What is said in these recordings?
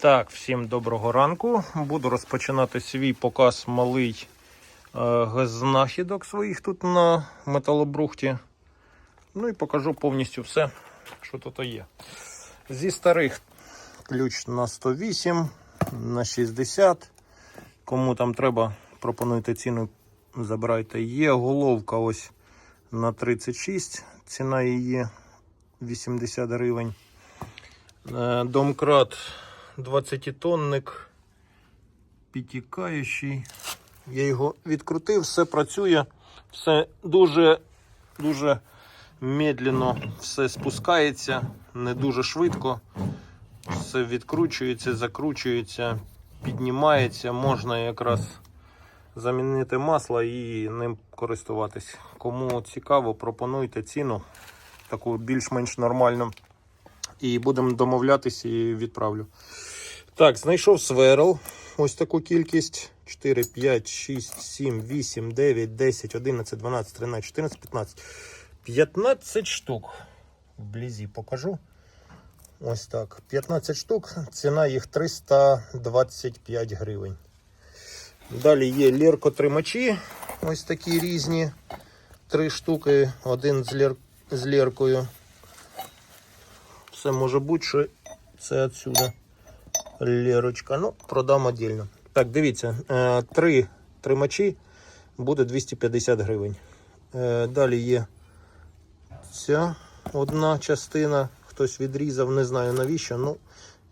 Так, всім доброго ранку. Буду розпочинати свій показ малий е, знахідок своїх тут на металобрухті. Ну і покажу повністю все, що тут є. Зі старих ключ на 108, на 60. Кому там треба, пропонуйте ціну, забирайте. Є головка ось на 36, ціна її 80 гривень. Е, Домкрат 20-тонник, підтікаючий. Я його відкрутив, все працює, все дуже дуже медленно все спускається, не дуже швидко. Все відкручується, закручується, піднімається, можна якраз замінити масло і ним користуватись. Кому цікаво, пропонуйте ціну таку більш-менш нормальну. І будемо домовлятися і відправлю. Так, знайшов сверл. Ось таку кількість. 4, 5, 6, 7, 8, 9, 10, 11, 12, 13, 14, 15. 15 штук. Вблизі покажу. Ось так. 15 штук. Ціна їх 325 гривень. Далі є ліркотримачі. Ось такі різні. Три штуки. Один з, лір... з ліркою. Все може бути, що це отсюда лірочка. Ну, продам отдельно. Так, дивіться, е, три тримачі буде 250 гривень. Е, Далі є ця одна частина. Хтось відрізав, не знаю навіщо, ну,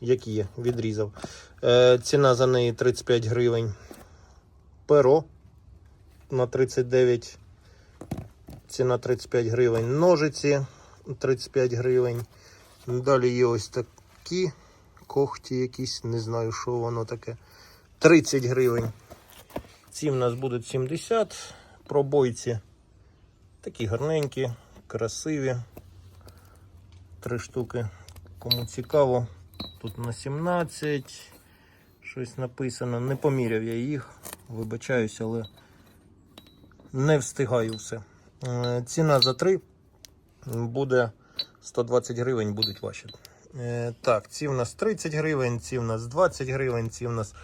як є, відрізав. Е, Ціна за неї 35 гривень. Перо на 39. Ціна 35 гривень. Ножиці 35 гривень. Далі є ось такі когті якісь, не знаю, що воно таке. 30 гривень. Ці в нас будуть 70 пробойці. Такі гарненькі, красиві. Три штуки. Кому цікаво. Тут на 17. Щось написано. Не поміряв я їх. Вибачаюсь, але не встигаю все. Е, Ціна за 3 буде 120 гривень будуть ваші. Е, так, ці в нас 30 гривень, ці в нас 20 гривень, ці в нас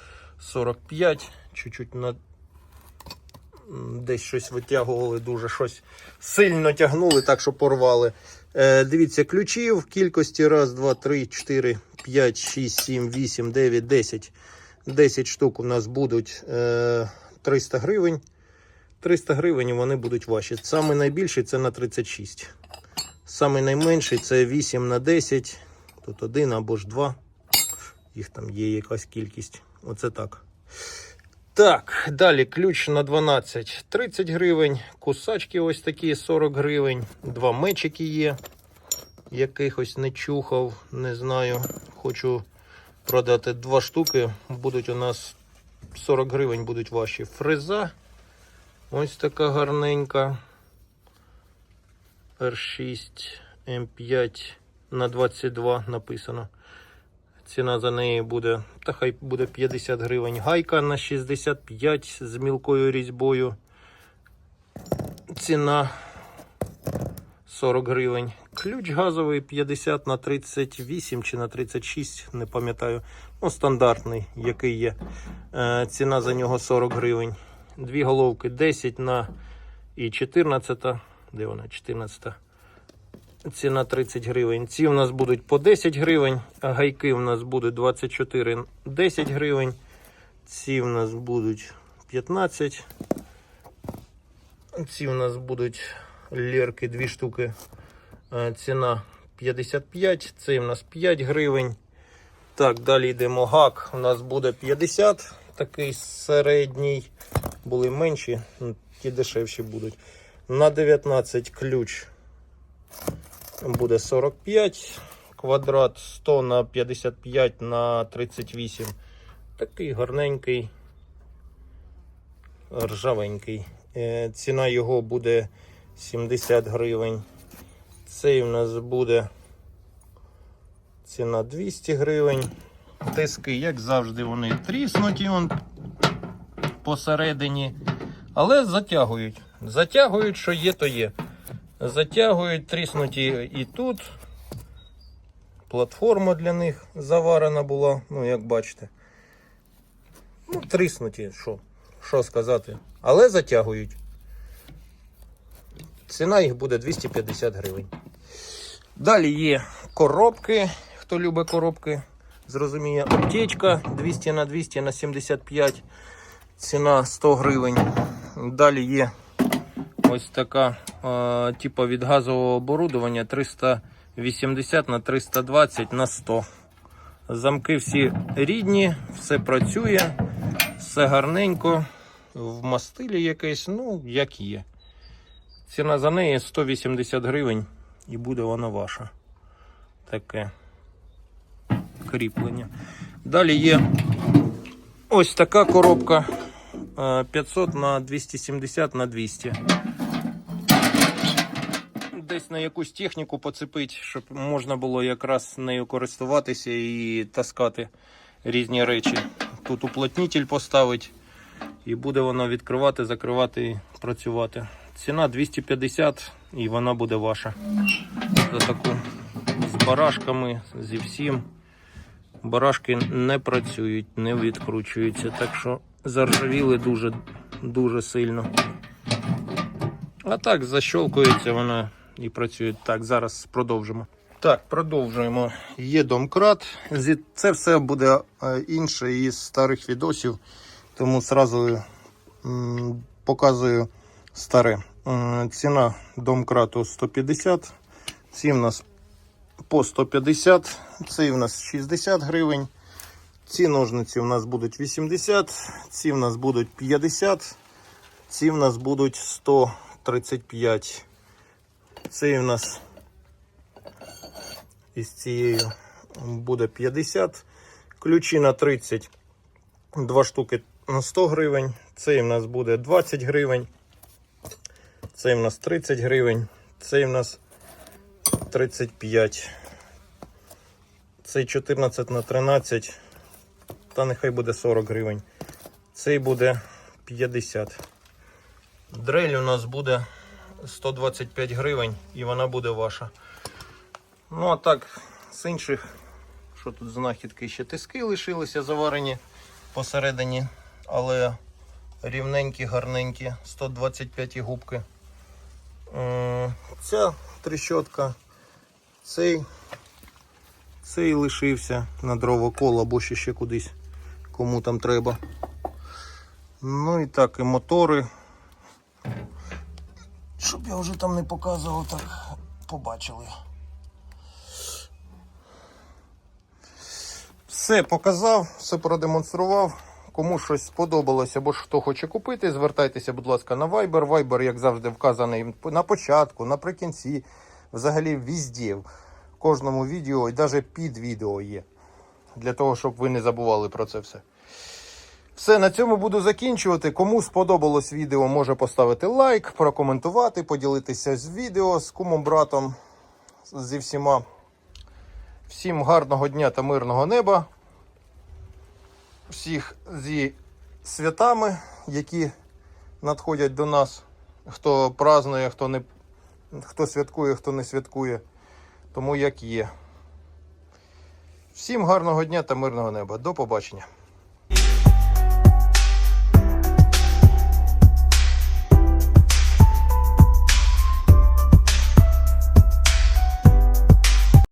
45. Чуть-чуть на... десь щось витягували, дуже щось сильно тягнули, так що порвали. Е, дивіться, ключі в кількості 1, 2, 3, 4, 5, 6, 7, 8, 9, 10. 10 штук у нас будуть е, 300 гривень. 300 гривень вони будуть ваші. Найбільший це на 36. Самий найменший це 8 на 10. Тут один або ж два. Їх там є якась кількість. Оце так. Так, далі ключ на 12 30 гривень. Кусачки ось такі 40 гривень. Два мечики є. Якихось не чухав, не знаю. Хочу продати два штуки. Будуть у нас 40 гривень будуть ваші. Фреза. Ось така гарненька. R6 M5 на 22 написано. Ціна за неї буде, та хай буде 50 гривень. Гайка на 65 з мілкою різьбою. Ціна 40 гривень. Ключ газовий 50 на 38 чи на 36, не пам'ятаю. Ну, стандартний, який є. Е, ціна за нього 40 гривень. Дві головки 10 на і 14. Де вона? 14. Ціна 30 гривень. Ці у нас будуть по 10 гривень, а гайки у нас будуть 24 10 гривень. Ці у нас будуть 15. Ці у нас будуть лірки, дві штуки. Ціна 55. Цей у нас 5 гривень. Так, далі йдемо гак. У нас буде 50, такий середній. Були менші, ну, ті дешевші будуть. На 19 ключ буде 45 квадрат, 100 на 55 на 38. Такий гарненький, ржавенький. Е, Ціна його буде 70 гривень. Цей у нас буде ціна 200 гривень. Тиски, як завжди, вони тріснуті он посередині, але затягують. Затягують, що є, то є. Затягують, тріснуті і тут. платформа для них заварена була, ну як бачите. Ну, тріснуті, що, що сказати. Але затягують. Ціна їх буде 250 гривень. Далі є коробки. Хто любить коробки, зрозуміє. Аптечка 200 на 200 на 75. Ціна 100 гривень. Далі є ось така, е, типу від газового оборудовання 380 на 320 на 100. Замки всі рідні, все працює, все гарненько. В мастилі якесь, ну, як є. Ціна за неї 180 гривень і буде вона ваша. Таке кріплення. Далі є ось така коробка е, 500 на 270 на 200. Десь на якусь техніку поцепити, щоб можна було якраз нею користуватися і таскати різні речі. Тут уплотнитель поставити і буде воно відкривати, закривати і працювати. Ціна 250 і вона буде ваша. За таку з барашками, зі всім. Барашки не працюють, не відкручуються, так що заржавіли дуже, дуже сильно. А так защолкується вона і працює. Так, зараз продовжимо. Так, продовжуємо. Є домкрат. Це все буде е, інше із старих відосів, тому зразу показую старе. Ціна домкрату 150. Ці в нас по 150, цей в нас 60 гривень. Ці ножниці в нас будуть 80, ці в нас будуть 50, ці в нас будуть 135. Цей в нас із цією буде 50. Ключі на 30, два штуки на 100 гривень. Цей в нас буде 20 гривень. Цей в нас 30 гривень. Цей в нас 35. Цей 14 на 13. Та нехай буде 40 гривень. Цей буде 50. Дрель у нас буде 125 гривень і вона буде ваша. Ну а так, з інших, що тут знахідки, ще тиски лишилися заварені посередині, але рівненькі, гарненькі, 125 губки. Ця трещотка, цей, цей лишився на дровокол або ще, ще кудись, кому там треба. Ну і так, і мотори. Щоб я вже там не показував, так побачили. Все показав, все продемонстрував. Кому щось сподобалось або хто хоче купити, звертайтеся, будь ласка, на Viber. Viber, як завжди, вказаний на початку, наприкінці, взагалі везде. В кожному відео і навіть під відео є. Для того, щоб ви не забували про це все. Все, на цьому буду закінчувати. Кому сподобалось відео, може поставити лайк, прокоментувати, поділитися з відео з кумом братом зі всіма. Всім гарного дня та мирного неба. Всіх зі святами, які надходять до нас. Хто празднує, хто не хто святкує, хто не святкує. Тому як є. Всім гарного дня та мирного неба. До побачення.